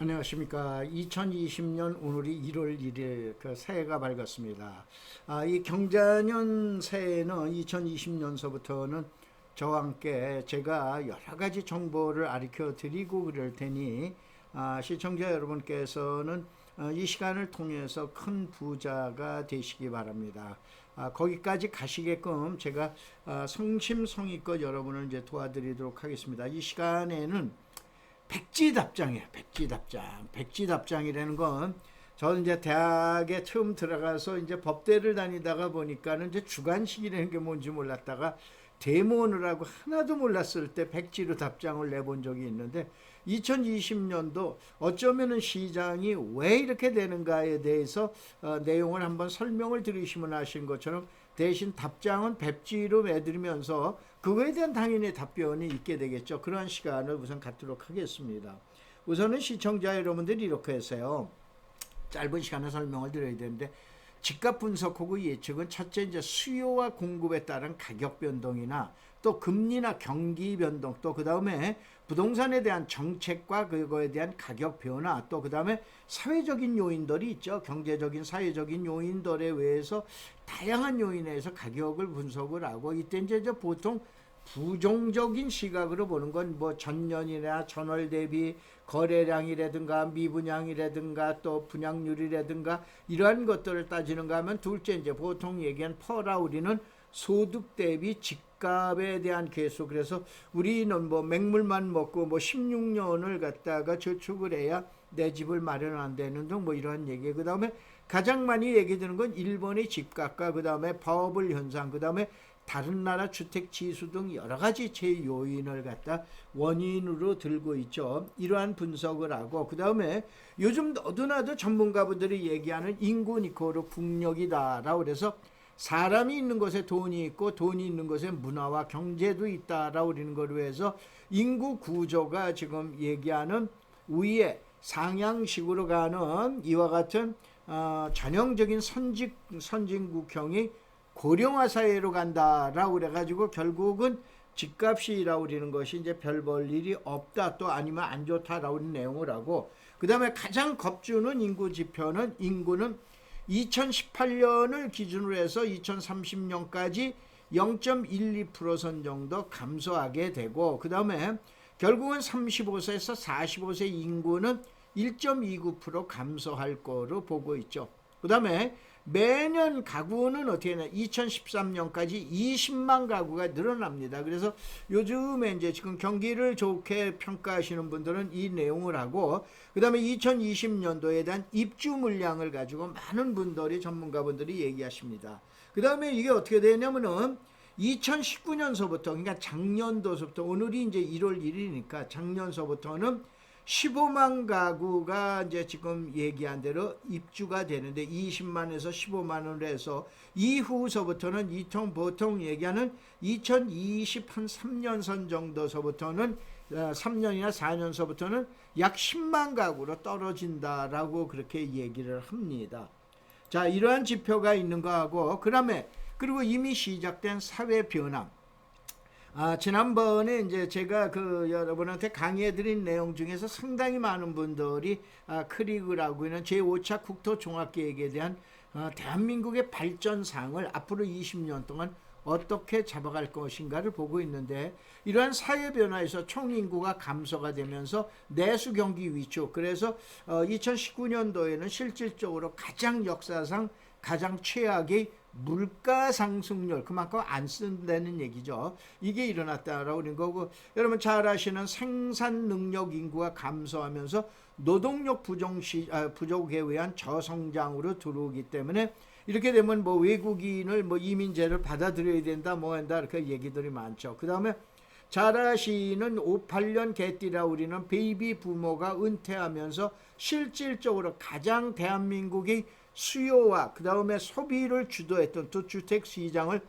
안녕하십니까. 2020년 오늘이 1월 1일 그 새해가 밝았습니다. 아, 이 경자년 새해는 2020년서부터는 저와 함께 제가 여러 가지 정보를 알려 드리고 그럴 테니 아, 시청자 여러분께서는 어, 이 시간을 통해서 큰 부자가 되시기 바랍니다. 아, 거기까지 가시게끔 제가 아, 성심성의껏 여러분을 이제 도와드리도록 하겠습니다. 이 시간에는 백지답장이에요. 백지답장. 백지답장이라는 건 저는 이제 대학에 처음 들어가서 이제 법대를 다니다가 보니까는 이제 주관식이라는 게 뭔지 몰랐다가 데모를 하고 하나도 몰랐을 때 백지로 답장을 내본 적이 있는데 2020년도 어쩌면은 시장이 왜 이렇게 되는가에 대해서 어, 내용을 한번 설명을 들으시면 아신 것처럼 대신 답장은 백지로 내드리면서 그거에 대한 당연히 답변이 있게 되겠죠. 그러한 시간을 우선 갖도록 하겠습니다. 우선은 시청자 여러분들이 이렇게 해서요. 짧은 시간에 설명을 드려야 되는데 집값 분석하고 예측은 첫째 이제 수요와 공급에 따른 가격 변동이나 또 금리나 경기 변동 또 그 다음에 부동산에 대한 정책과 그거에 대한 가격 변화 또 그다음에 사회적인 요인들이 있죠. 경제적인 사회적인 요인들에 의해서 다양한 요인에서 가격을 분석을 하고 이때 이제 보통 부정적인 시각으로 보는 건 뭐 전년이나 전월 대비 거래량이라든가 미분양이라든가 또 분양률이라든가 이러한 것들을 따지는가 하면 둘째 이제 보통 얘기한 퍼라 우리는 소득 대비 집값에 대한 계수 그래서 우리는 뭐 맹물만 먹고 뭐 16년을 갖다가 저축을 해야 내 집을 마련한다는 등 뭐 이러한 얘기 그 다음에 가장 많이 얘기 드는 건 일본의 집값과 그 다음에 버블 현상 그 다음에 다른 나라 주택 지수 등 여러 가지 제 요인을 갖다 원인으로 들고 있죠. 이러한 분석을 하고 그 다음에 요즘 너도나도 전문가분들이 얘기하는 인구 니코르 국력이다라고 그래서 사람이 있는 곳에 돈이 있고 돈이 있는 곳에 문화와 경제도 있다라고 그러는 거로 해서 인구 구조가 지금 얘기하는 위에 상향식으로 가는 이와 같은 어, 전형적인 선직 선진국형이 고령화 사회로 간다라고 그래가지고 결국은 집값이라고 그러는 것이 이제 별 볼 일이 없다 또 아니면 안 좋다라고 하는 내용을 하고 그 다음에 가장 겁주는 인구 지표는 인구는 2018년을 기준으로 해서 2030년까지 0.12%선 정도 감소하게 되고 그 다음에 결국은 35세에서 45세 인구는 1.29% 감소할 거로 보고 있죠. 그 다음에 매년 가구는 어떻게 되냐 2013년까지 20만 가구가 늘어납니다. 그래서 요즘에 이제 지금 경기를 좋게 평가하시는 분들은 이 내용을 하고 그 다음에 2020년도에 대한 입주 물량을 가지고 많은 분들이 전문가분들이 얘기하십니다. 그 다음에 이게 어떻게 되냐면은 2019년서부터 그러니까 작년도서부터 오늘이 이제 1월 1일이니까 작년서부터는 15만 가구가 이제 지금 얘기한 대로 입주가 되는데 20만에서 15만으로 해서 이후서부터는 이통 보통 얘기하는 2023년 3년 정도서부터는 3년이나 어, 4년서부터는 약 10만 가구로 떨어진다라고 그렇게 얘기를 합니다. 자, 이러한 지표가 있는 거하고 그다음에 그리고 이미 시작된 사회 변화 아, 지난번에 이제 제가 그 여러분한테 강의해 드린 내용 중에서 상당히 많은 분들이 아, 크리그라고 있는 제5차 국토 종합계획에 대한 어, 대한민국의 발전상을 앞으로 20년 동안 어떻게 잡아갈 것인가를 보고 있는데 이러한 사회 변화에서 총 인구가 감소가 되면서 내수 경기 위축 그래서 어, 2019년도에는 실질적으로 가장 역사상 가장 최악의 물가 상승률 그만큼 안 쓴다는 얘기죠. 이게 일어났다라고 하는 거고 여러분 잘 아시는 생산 능력 인구가 감소하면서 노동력 부정시 아, 부족에 의한 저성장으로 들어오기 때문에 이렇게 되면 뭐 외국인을 뭐 이민제를 받아들여야 된다 뭐 한다 이렇게 얘기들이 많죠. 그 다음에 잘 아시는 58년 개띠라 우리는 베이비 부모가 은퇴하면서 실질적으로 가장 대한민국이 수요와 그 다음에 소비를 주도했던 또 주택 시장을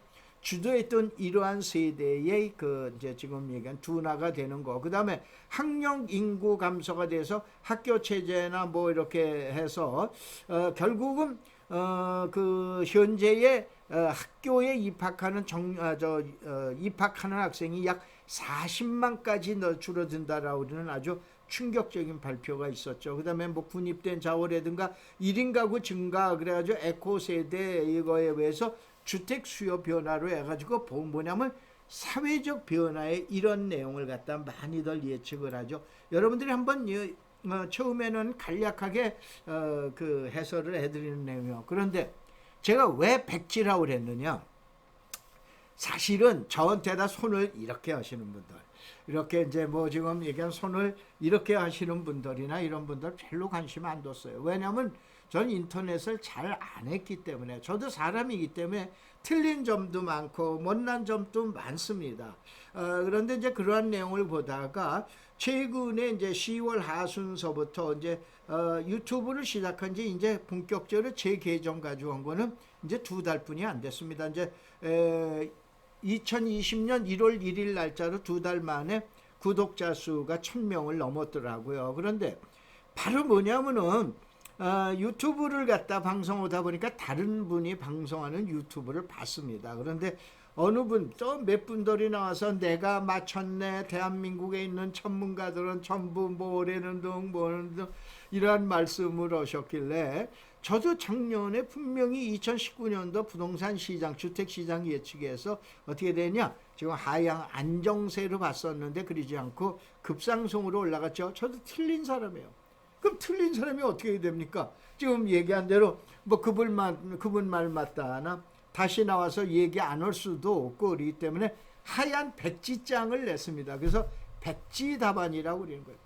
주도했던 이러한 세대의 그 이제 지금 얘기한 둔화가 되는 거. 그 다음에 학령 인구 감소가 돼서 학교 체제나 뭐 이렇게 해서 어 결국은 어 그 현재의 어 학교에 입학하는 정저 어, 입학하는 학생이 약 40만까지 줄어든다라고 하는 아주 충격적인 발표가 있었죠. 그 다음에 뭐 군입된 자원이라든가 1인 가구 증가 그래가지고 에코 세대 이거에 의해서 주택 수요 변화로 해가지고 보- 뭐냐면 사회적 변화에 이런 내용을 갖다 많이들 예측을 하죠. 여러분들이 한번 이- 어, 처음에는 간략하게 어, 그 해설을 해드리는 내용이요. 그런데 제가 왜 백지라고 그랬느냐? 사실은 저한테다 손을 이렇게 하시는 분들, 이렇게 이제 뭐 지금 얘기한 손을 이렇게 하시는 분들이나 이런 분들 별로 관심 안 뒀어요. 왜냐하면 전 인터넷을 잘 안 했기 때문에 저도 사람이기 때문에 틀린 점도 많고 못난 점도 많습니다. 어, 그런데 이제 그러한 내용을 보다가 최근에 이제 10월 하순서부터 이제 어, 유튜브를 시작한 지 이제 본격적으로 제 계정 가지고 온 거는 이제 두 달뿐이 안 됐습니다. 이제 에, 2020년 1월 1일 날짜로 두 달 만에 구독자 수가 1000명을 넘었더라고요. 그런데 바로 뭐냐면은 어, 유튜브를 갖다 방송하다 보니까 다른 분이 방송하는 유튜브를 봤습니다. 그런데 어느 분 또 몇 분들이 나와서 내가 맞췄네 대한민국에 있는 전문가들은 전부 뭐래는 등 뭐는 등 이러한 말씀을 하셨길래 저도 작년에 분명히 2019년도 부동산 시장 주택 시장 예측에서 어떻게 되냐 지금 하향 안정세로 봤었는데 그러지 않고 급상승으로 올라갔죠. 저도 틀린 사람이에요. 그럼 틀린 사람이 어떻게 됩니까? 지금 얘기한 대로 뭐 그분 말 그분 말 맞다나 다시 나와서 얘기 안 할 수도 없고 그렇기 때문에 하얀 백지장을 냈습니다. 그래서 백지 답안이라고 그러는 거예요.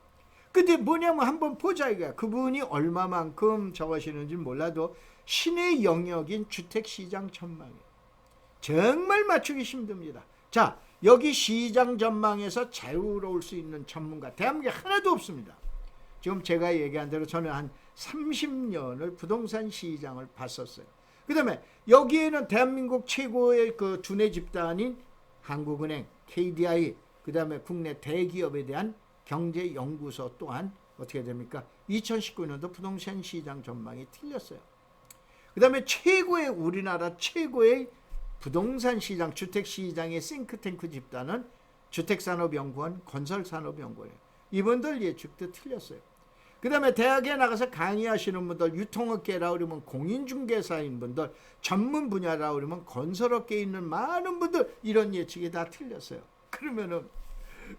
근데 뭐냐면 한번 보자 이거야. 그분이 얼마만큼 적으시는지 몰라도 신의 영역인 주택시장 전망이에요. 정말 맞추기 힘듭니다. 자, 여기 시장 전망에서 자유로울 수 있는 전문가 대한민국에 하나도 없습니다. 지금 제가 얘기한 대로 저는 한 30년을 부동산 시장을 봤었어요. 그 다음에 여기에는 대한민국 최고의 그 두뇌 집단인 한국은행, KDI, 그 다음에 국내 대기업에 대한 경제 연구소 또한 어떻게 됩니까? 2019년도 부동산 시장 전망이 틀렸어요. 그 다음에 최고의 우리나라 최고의 부동산 시장, 주택 시장의 싱크탱크 집단은 주택산업연구원, 건설산업연구원이에요. 이분들 예측도 틀렸어요. 그 다음에 대학에 나가서 강의하시는 분들, 유통업계라 그러면 공인중개사인 분들, 전문 분야라 그러면 건설업계에 있는 많은 분들, 이런 예측이 다 틀렸어요. 그러면은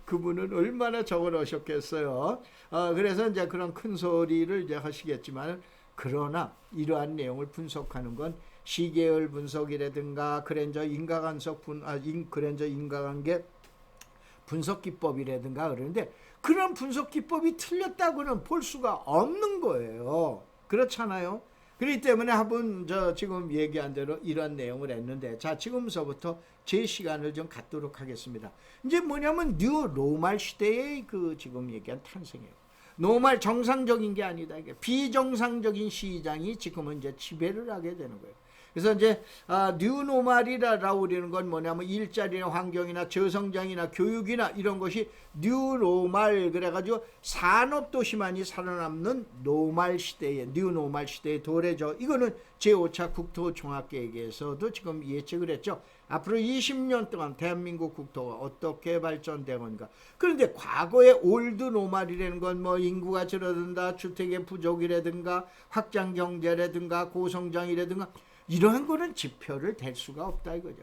그분은 얼마나 적을 하셨겠어요. 어, 그래서 이제 그런 큰 소리를 이제 하시겠지만, 그러나 이러한 내용을 분석하는 건 시계열 분석이라든가 그랜저 인과관석 분, 아, 인, 그랜저 인과관계 분석 기법이라든가 그러는데 그런 분석 기법이 틀렸다고는 볼 수가 없는 거예요. 그렇잖아요. 그렇기 때문에 한번 저 지금 얘기한 대로 이런 내용을 했는데 자 지금서부터 제 시간을 좀 갖도록 하겠습니다. 이제 뭐냐면 뉴 로말 시대의 그 지금 얘기한 탄생이에요. 노말 정상적인 게 아니다. 이게 비정상적인 시장이 지금은 이제 지배를 하게 되는 거예요. 그래서 이제 아, 뉴노말이라고 그러는 건 뭐냐면 일자리나 환경이나 저성장이나 교육이나 이런 것이 뉴노말 그래가지고 산업 도시만이 살아남는 노말 시대의 뉴노말 시대의 도래죠. 이거는 제5차 국토종합계획에서도 지금 예측을 했죠. 앞으로 20년 동안 대한민국 국토가 어떻게 발전되건가. 그런데 과거의 올드 노말이라는 건 뭐 인구가 줄어든다, 주택의 부족이라든가 확장 경제라든가 고성장이라든가 이러한 거는 지표를 댈 수가 없다 이거죠.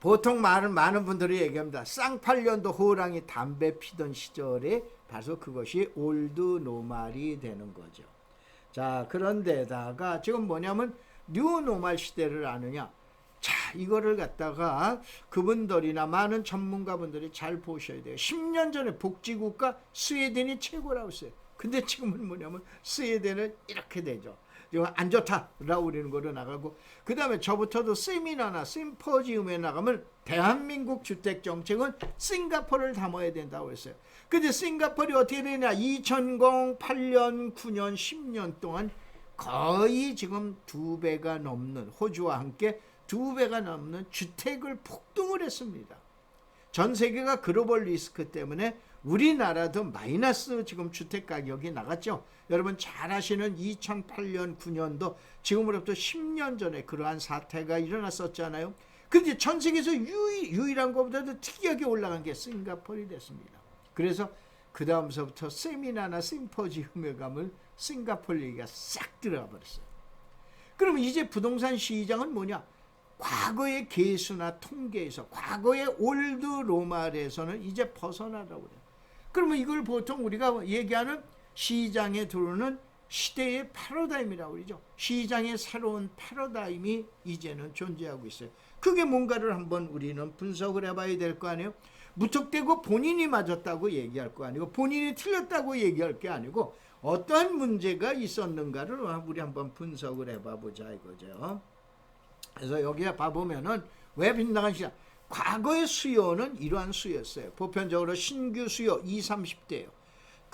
보통 많은 많은 분들이 얘기합니다. 쌍팔년도 호랑이 담배 피던 시절에 바로 그것이 올드 노말이 되는 거죠. 자, 그런데다가 지금 뭐냐면 뉴 노말 시대를 아느냐? 자, 이거를 갖다가 그분들이나 많은 전문가분들이 잘 보셔야 돼요. 10년 전에 복지국가 스웨덴이 최고라고 했어요. 근데 지금은 뭐냐면 스웨덴은 이렇게 되죠. 이거 안 좋다라고 그러는 거로 나가고 그 다음에 저부터도 세미나나 심포지움에 나가면 대한민국 주택 정책은 싱가포르를 담아야 된다고 했어요. 근데 싱가포르이 어떻게 되냐? 2008년, 9년, 10년 동안 거의 지금 두 배가 넘는 호주와 함께 두 배가 넘는 주택을 폭등을 했습니다. 전 세계가 글로벌 리스크 때문에 우리나라도 마이너스 지금 주택 가격이 나갔죠. 여러분 잘 아시는 2008년 9년도 지금으로부터 10년 전에 그러한 사태가 일어났었잖아요. 근데 전 세계에서 유일, 유일한 것보다도 특이하게 올라간 게 싱가포르이 됐습니다. 그래서 그 다음서부터 세미나나 심포지움에 가면 싱가폴 얘기가 싹 들어가 버렸어요. 그러면 이제 부동산 시장은 뭐냐? 과거의 계수나 통계에서 과거의 올드 로말에서는 이제 벗어나라고 그래요. 그러면 이걸 보통 우리가 얘기하는 시장에 들어오는 시대의 패러다임이라고 그러죠. 시장의 새로운 패러다임이 이제는 존재하고 있어요. 그게 뭔가를 한번 우리는 분석을 해봐야 될 거 아니에요. 무턱대고 본인이 맞았다고 얘기할 거 아니고 본인이 틀렸다고 얘기할 게 아니고 어떠한 문제가 있었는가를 우리 한번 분석을 해봐 보자 이거죠. 그래서 여기에 봐보면은 왜 빈당한 시장? 과거의 수요는 이러한 수요였어요. 보편적으로 신규 수요 20, 30대예요.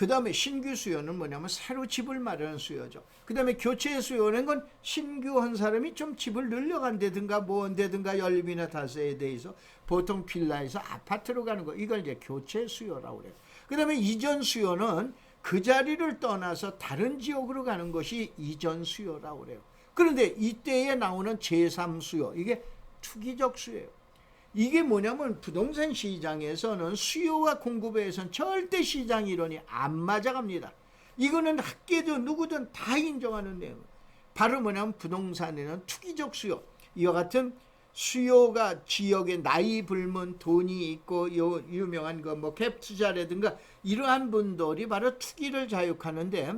그 다음에 신규 수요는 뭐냐면 새로 집을 마련한 수요죠. 그 다음에 교체 수요는 건 신규 한 사람이 좀 집을 늘려간다든가 뭐한다든가 연립이나 다세에 대해서 보통 빌라에서 아파트로 가는 거 이걸 이제 교체 수요라고 그래요. 그 다음에 이전 수요는 그 자리를 떠나서 다른 지역으로 가는 것이 이전 수요라고 그래요. 그런데 이때에 나오는 제3 수요 이게 투기적 수요예요. 이게 뭐냐면 부동산 시장에서는 수요와 공급에선 절대 시장 이론이 안 맞아갑니다. 이거는 학계도 누구든 다 인정하는 내용. 바로 뭐냐면 부동산에는 투기적 수요. 이와 같은 수요가 지역에 나이 불문 돈이 있고 요 유명한 거뭐갭 투자라든가 이러한 분들이 바로 투기를 자육하는데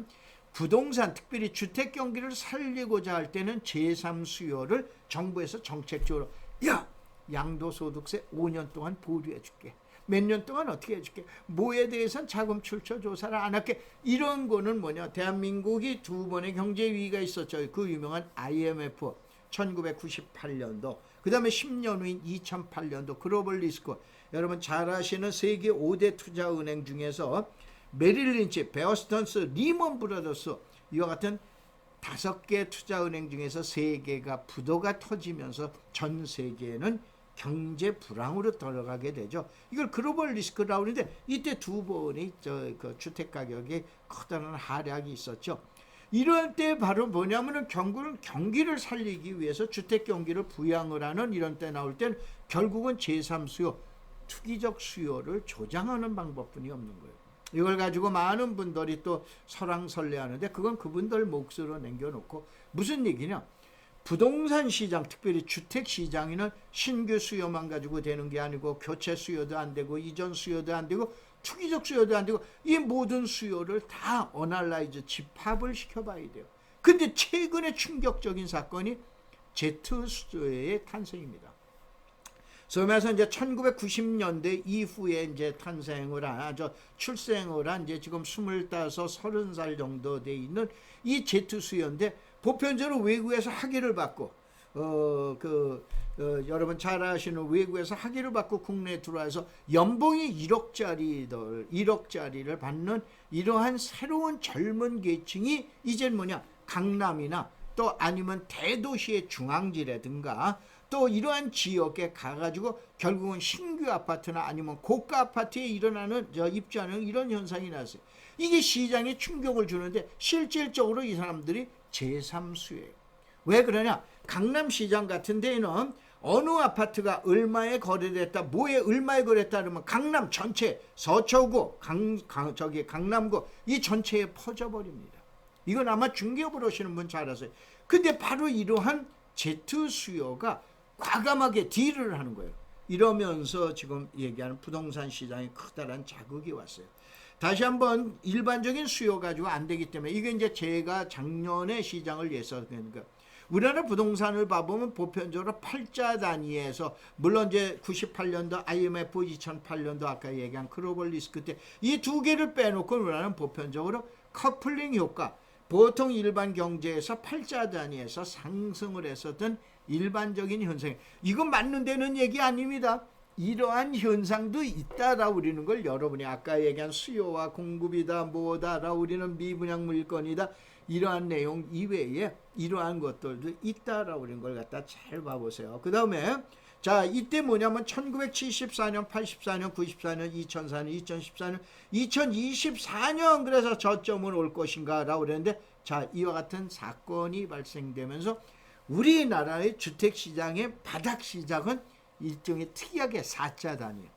부동산 특별히 주택 경기를 살리고자 할 때는 제3 수요를 정부에서 정책적으로 야 양도소득세 5년 동안 보류해 줄게. 몇 년 동안 어떻게 해줄게. 뭐에 대해서는 자금 출처 조사를 안 할게. 이런 거는 뭐냐. 대한민국이 두 번의 경제 위기가 있었죠. 그 유명한 IMF 1998년도. 그 다음에 10년 후인 2008년도 글로벌 리스크. 여러분 잘 아시는 세계 5대 투자은행 중에서 메릴린치, 베어스턴스, 리먼 브라더스 이와 같은 다섯 개 투자은행 중에서 세 개가 부도가 터지면서 전 세계는 경제 불황으로 들어가게 되죠. 이걸 글로벌 리스크라고 하는데 이때 두 번의 저그 주택 가격이 커다란 하락이 있었죠. 이럴 때 바로 뭐냐면은 경구는 경기를 살리기 위해서 주택 경기를 부양을 하는 이런 때 나올 땐 결국은 제3 수요, 투기적 수요를 조장하는 방법뿐이 없는 거예요. 이걸 가지고 많은 분들이 또 설왕설래하는데 그건 그분들 몫으로 남겨놓고 무슨 얘기냐? 부동산 시장, 특별히 주택 시장에는 신규 수요만 가지고 되는 게 아니고 교체 수요도 안 되고 이전 수요도 안 되고 투기적 수요도 안 되고 이 모든 수요를 다 어널라이즈 집합을 시켜봐야 돼요. 근데 최근에 충격적인 사건이 제트 수요의 탄생입니다. 말해서 이제 1990년대 이후에 이제 탄생을 한, 아, 저 출생을 한 이제 지금 25, 30살 정도 돼 있는 이 제트 수요인데 보편적으로 외국에서 학위를 받고 어 그 어, 여러분 잘 아시는 외국에서 학위를 받고 국내에 들어와서 연봉이 1억짜리들 1억짜리를 받는 이러한 새로운 젊은 계층이 이젠 뭐냐 강남이나 또 아니면 대도시의 중앙지라든가 또 이러한 지역에 가가지고 결국은 신규 아파트나 아니면 고가 아파트에 일어나는 저 입주하는 이런 현상이 났어요. 이게 시장에 충격을 주는데 실질적으로 이 사람들이 제3수예요. 왜 그러냐? 강남시장 같은 데는 어느 아파트가 얼마에 거래됐다, 뭐에 얼마에 거래됐다 그러면 강남 전체, 서초구, 강, 강, 저기 강남구 이 전체에 퍼져버립니다. 이건 아마 중개업을 하시는 분 잘 아세요. 근데 바로 이러한 제트 수요가 과감하게 딜을 하는 거예요. 이러면서 지금 얘기하는 부동산 시장에 커다란 자극이 왔어요. 다시 한번 일반적인 수요 가지고 안 되기 때문에 이게 이제 제가 작년에 시장을 그러니까 우리나라 부동산을 봐보면 보편적으로 팔자 단위에서 물론 이제 98년도 IMF 2008년도 아까 얘기한 글로벌 리스크 때 이 두 개를 빼놓고 우리나라는 보편적으로 커플링 효과. 보통 일반 경제에서 팔자 단위에서 상승을 했었던 일반적인 현상 이건 맞는 데는 얘기 아닙니다. 이러한 현상도 있다라고 우리는 걸 여러분이 아까 얘기한 수요와 공급이다 뭐다라고 우리는 미분양 물건이다 이러한 내용 이외에 이러한 것들도 있다라고 우리는 걸 갖다 잘 봐보세요. 그 다음에 자 이때 뭐냐면 1974년, 84년, 94년, 2004년, 2014년, 2024년 그래서 저점은 올 것인가 라고 그랬는데 자 이와 같은 사건이 발생되면서 우리나라의 주택 시장의 바닥 시작은 일종의 특이하게 사자 단위예요.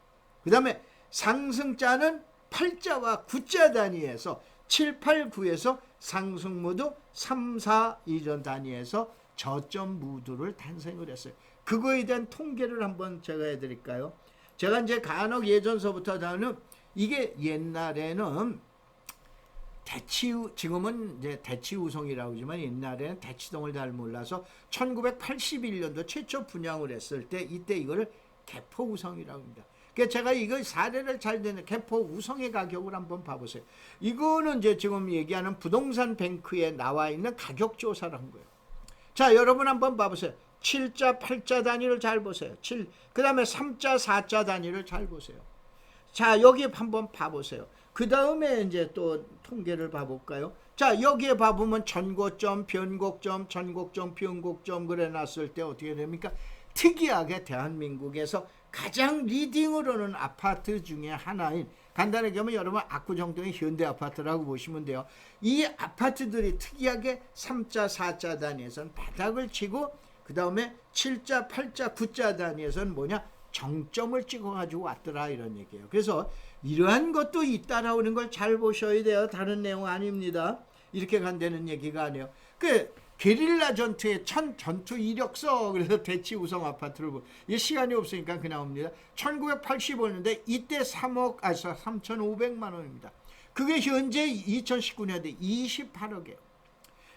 그 다음에 상승자는 8자와 9자 단위에서 7, 8, 9에서 상승 무드 3, 4 이런 단위에서 저점 무드를 탄생을 했어요. 그거에 대한 통계를 한번 제가 해드릴까요? 제가 이제 간혹 예전서부터 다는 이게 옛날에는 대치우 지금은 이제 대치우성이라고 하지만 옛날에는 대치동을 잘 몰라서 1981년도 최초 분양을 했을 때 이때 이거를 개포우성이라고 합니다. 그러니까 제가 이거 사례를 잘 되는 개포우성의 가격을 한번 봐보세요. 이거는 이제 지금 얘기하는 부동산 뱅크에 나와 있는 가격 조사를 한 거예요. 자, 여러분 한번 봐보세요. 7자, 8자 단위를 잘 보세요. 7. 그 다음에 3자, 4자 단위를 잘 보세요. 자, 여기 한번 봐보세요. 그 다음에 이제 또 통계를 봐볼까요? 자, 여기에 봐보면 전고점, 변곡점, 전곡점, 변곡점 그래 놨을 때 어떻게 됩니까? 특이하게 대한민국에서 가장 리딩으로는 아파트 중에 하나인 간단하게 하면 여러분 압구정동의 현대 아파트라고 보시면 돼요. 이 아파트들이 특이하게 3자, 4자 단위에서는 바닥을 치고 그 다음에 7자, 8자, 9자 단위에서는 뭐냐? 정점을 찍어가지고 왔더라 이런 얘기예요. 그래서 이러한 것도 잇따라오는 걸 잘 보셔야 돼요. 다른 내용 아닙니다. 이렇게 간다는 얘기가 아니에요. 그 게릴라 전투의 천 전투 이력서 그래서 대치 우성 아파트를 보. 이 시간이 없으니까 그 나옵니다. 1985년대 이때 3억 아 3,500만 원입니다. 그게 현재 2019년대 28억이에요.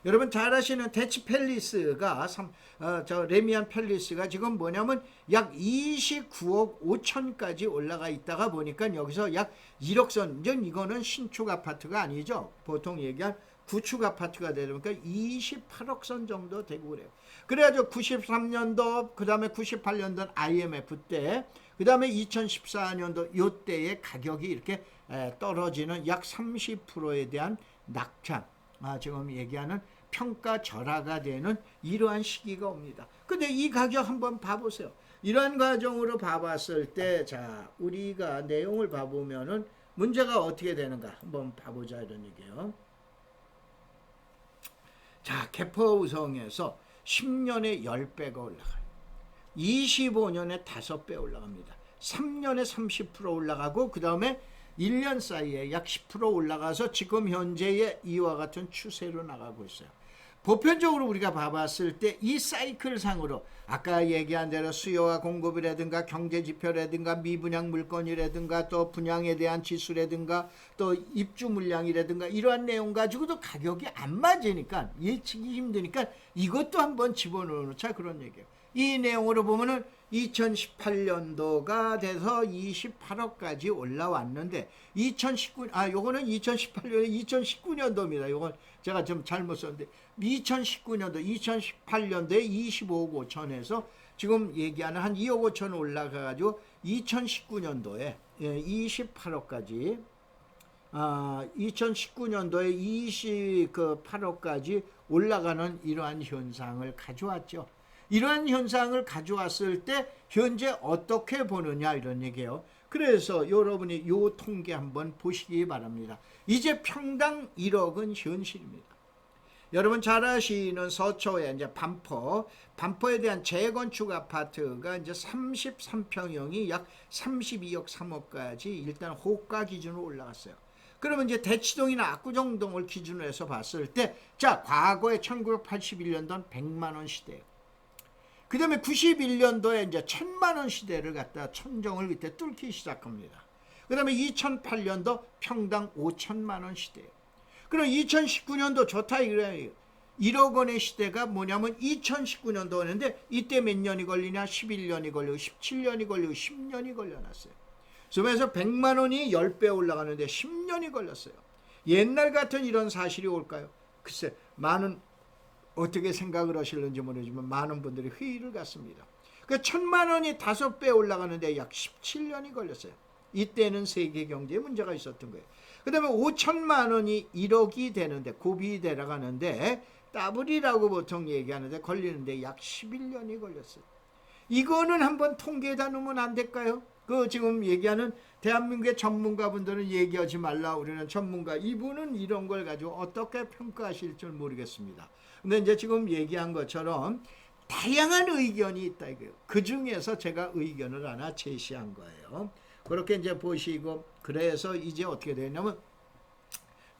여러분 잘 아시는 대치 팰리스가 삼- 어, 저 레미안 팰리스가 지금 뭐냐면 약 29억 5천까지 올라가 있다가 보니까 여기서 약 1억 선 이제 이거는 신축 아파트가 아니죠. 보통 얘기한 구축 아파트가 되니까 28억 선 정도 되고 그래요. 그래가지고 93년도 그 다음에 98년도 IMF 때 그 다음에 2014년도 요때의 가격이 이렇게 에, 떨어지는 약 30%에 대한 낙장 아, 지금 얘기하는 평가 절하가 되는 이러한 시기가 옵니다. 근데 이 가격 한번 봐보세요. 이러한 과정으로 봐봤을 때, 자, 우리가 내용을 봐보면은 문제가 어떻게 되는가 한번 봐보자 이런 얘기예요. 자, 개포우성에서 10년에 10배가 올라가요. 25년에 5배 올라갑니다. 3년에 30% 올라가고 그 다음에 1년 사이에 약 10% 올라가서 지금 현재의 이와 같은 추세로 나가고 있어요. 보편적으로 우리가 봐봤을 때 이 사이클 상으로 아까 얘기한 대로 수요와 공급이라든가 경제 지표라든가 미분양 물건이라든가 또 분양에 대한 지수라든가 또 입주 물량이라든가 이러한 내용 가지고도 가격이 안 맞으니까 예측이 힘드니까 이것도 한번 집어넣자 그런 얘기예요. 이 내용으로 보면은 2018년도가 돼서 28억까지 올라왔는데 2019 아 요거는 2018년에 2019년도입니다. 요건 제가 좀 잘못 썼는데 2019년도 2018년도에 25억 5천에서 지금 얘기하는 한 2억 5천 올라가 가지고 2019년도에 예, 28억까지 아, 2019년도에 28억까지 올라가는 이러한 현상을 가져왔죠. 이러한 현상을 가져왔을 때 현재 어떻게 보느냐 이런 얘기예요. 그래서 여러분이 요 통계 한번 보시기 바랍니다. 이제 평당 1억은 현실입니다. 여러분 잘 아시는 서초에 이제 반포, 반포에 대한 재건축 아파트가 이제 33평형이 약 32억 3억까지 일단 호가 기준으로 올라갔어요. 그러면 이제 대치동이나 압구정동을 기준으로 해서 봤을 때, 자, 과거에 1981년도는 100만 원 시대예요. 그 다음에 91년도에 이제 천만 원 시대를 갖다 천정을 그때 뚫기 시작합니다. 그 다음에 2008년도 평당 5천만 원 시대예요. 그럼 2019년도 좋다 이래요. 1억 원의 시대가 뭐냐면 2019년도였는데 이때 몇 년이 걸리냐? 11년이 걸리고 17년이 걸리고 10년이 걸려놨어요. 그래서 100만 원이 10배 올라가는데 10년이 걸렸어요. 옛날 같은 이런 사실이 올까요? 글쎄 많은 어떻게 생각을 하실는지 모르지만 많은 분들이 회의를 갖습니다. 그 천만 원이 다섯 배 올라가는데 약 17년이 걸렸어요. 이때는 세계 경제에 문제가 있었던 거예요. 그 다음에 5천만 원이 1억이 되는데 고비 내려가는데 더블이라고 보통 얘기하는데 걸리는데 약 11년이 걸렸어요. 이거는 한번 통계에다 놓으면 안 될까요? 그 지금 얘기하는 대한민국의 전문가분들은 얘기하지 말라 우리는 전문가 이분은 이런 걸 가지고 어떻게 평가하실 줄 모르겠습니다. 근데 이제 지금 얘기한 것처럼 다양한 의견이 있다 이거예요. 그 중에서 제가 의견을 하나 제시한 거예요. 그렇게 이제 보시고 그 그래서 이제 어떻게 되냐면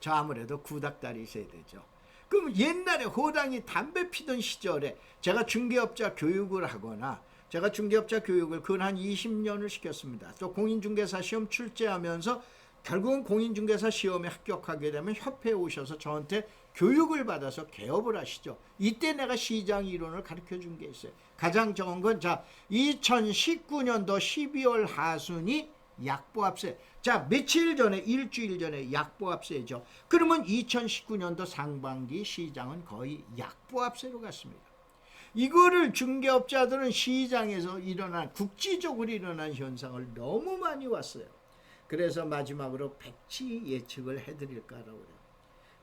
저 아무래도 구닥다리 세대죠. 그럼 옛날에 호랑이 담배 피던 시절에 제가 중개업자 교육을 하거나 제가 중개업자 교육을 근 한 20년을 시켰습니다. 또 공인중개사 시험 출제하면서 결국은 공인중개사 시험에 합격하게 되면 협회에 오셔서 저한테 교육을 받아서 개업을 하시죠. 이때 내가 시장 이론을 가르쳐 준 게 있어요. 가장 적은 건 자, 2019년도 12월 하순이 약보합세. 자, 며칠 전에 일주일 전에 약보합세죠. 그러면 2019년도 상반기 시장은 거의 약보합세로 갔습니다. 이거를 중개업자들은 시장에서 일어난 국지적으로 일어난 현상을 너무 많이 왔어요. 그래서 마지막으로 백지 예측을 해드릴까라고 그래요.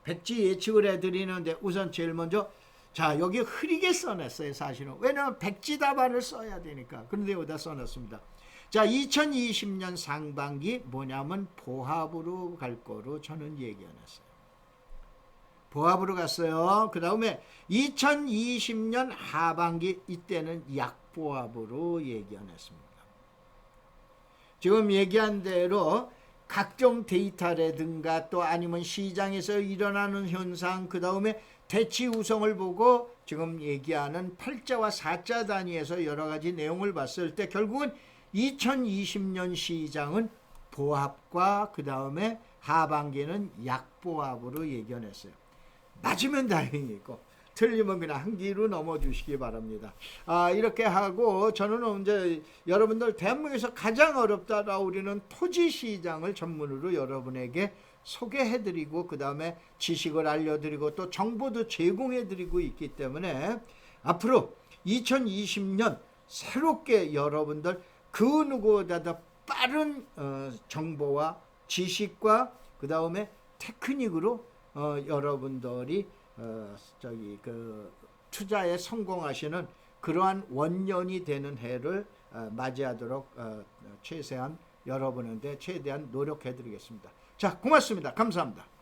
백지 예측을 해드리는데 우선 제일 먼저 자 여기 흐리게 써놨어요 사실은 왜냐하면 백지 답안을 써야 되니까 그런데 여기다 써놨습니다. 자 2020년 상반기 뭐냐면 보합으로 갈 거로 저는 얘기해놨어요. 보합으로 갔어요. 그 다음에 2020년 하반기 이때는 약보합으로 얘기해놨습니다. 지금 얘기한 대로 각종 데이터라든가 또 아니면 시장에서 일어나는 현상 그 다음에 대치 우성을 보고 지금 얘기하는 팔자와 사자 단위에서 여러 가지 내용을 봤을 때 결국은 2020년 시장은 보합과 그 다음에 하반기는 약보합으로 예견했어요. 맞으면 다행이고 틀리면 그냥 한 기로 넘어주시기 바랍니다. 아 이렇게 하고 저는 이제 여러분들 대한민국에서 가장 어렵다라고 우리는 토지 시장을 전문으로 여러분에게 소개해드리고 그 다음에 지식을 알려드리고 또 정보도 제공해드리고 있기 때문에 앞으로 2020년 새롭게 여러분들 그 누구보다도 빠른 어, 정보와 지식과 그 다음에 테크닉으로 어, 여러분들이 어, 저기 그 투자에 성공하시는 그러한 원년이 되는 해를 어, 맞이하도록 어, 최대한 여러분한테 최대한 노력해 드리겠습니다. 자, 고맙습니다. 감사합니다.